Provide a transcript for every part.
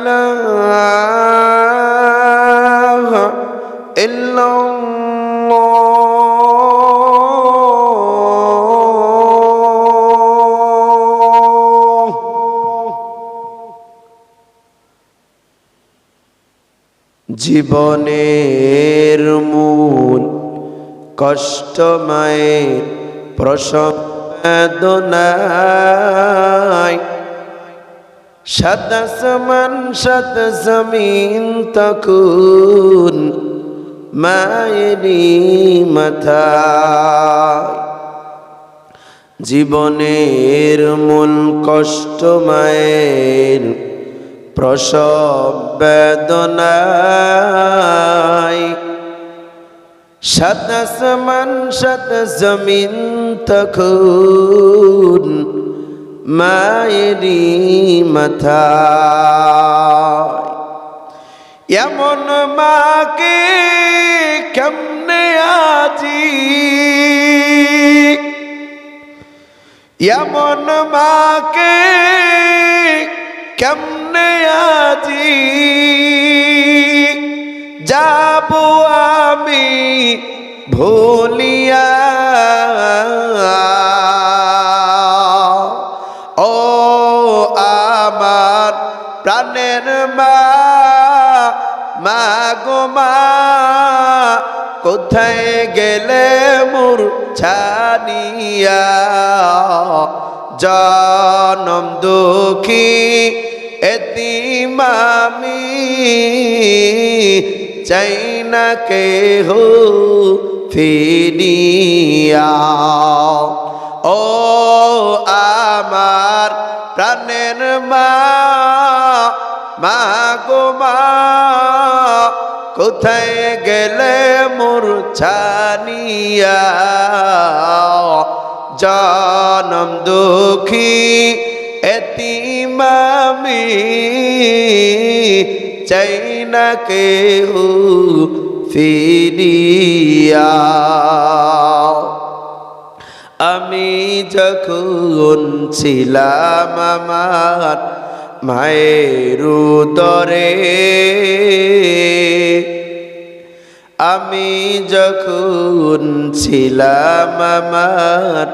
إله إلا الله জীবনের মূল কষ্টময়ের প্রসব বেদনায় শত সমান শত জমিন তকুন মায়েরি মাথা। জীবনের মূল কষ্ট মায়ের প্রসব বেদনায়। শত সমান শত জমিন তখন মায়েরি মাথায় এমন মাকে কেমনে আজি? এমন মাকে কেমনে আজি? যাব আমি ভুলিয়া আমার প্রাণের মা মা কোথায় গেলে মোর ছানিয়া? জনম দুঃখী এতিমামি চাই না কে হো ফিরিয়া। ও আমার প্রাণের মা মা গো মা, কোথায় গেলে মোর ছানিয়া জনম দুঃখী এতিমামি, চাই না কেউ ফিরিয়া। আমি যখন ছিলাম আমার মায়ের দরে আমি যখন ছিলাম আমার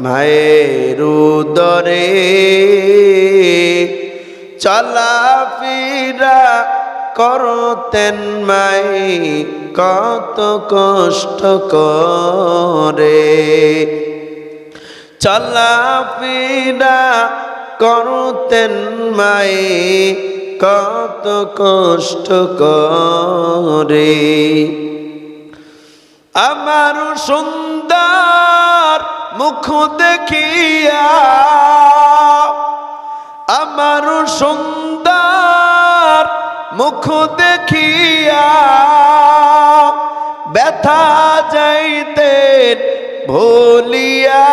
মায়ের দরে চলাফেরা করতেন মাই কত কষ্ট করে। চলাফেরা করতেন মাই, কত কষ্ট করে। আমার সুন্দর মুখ দেখিয়া, আমার সুন্দর মুখ দেখিয়া ব্যথা যাইতেন ভুলিয়া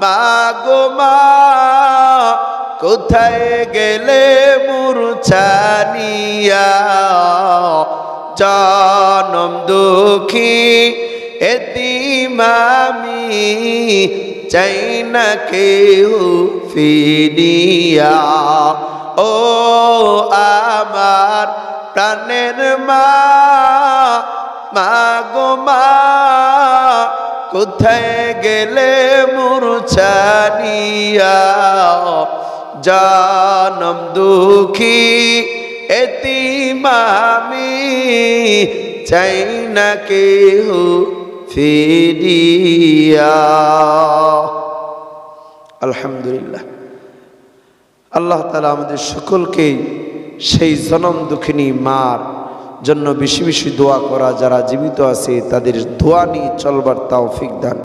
মা মা, কোথায় গেলে মূর্ছানিয়া? জনম দুঃখী এতিমামি চাই না কেউ ফিরিয়া। ও আমার প্রাণের মা মা কোথায় গেলে মূর্ছানিয়া জানম দুঃখী এতিমামি, চাই না কেহ ফিরিয়া। আলহামদুলিল্লাহ। আল্লাহ তালা আমাদের সকলকে সেই জনম দুঃখিনী মার জন্য বেশি বেশি দোয়া করা যারা জীবিত আছে তাদের দোয়া নিয়ে চলবার তাও দান।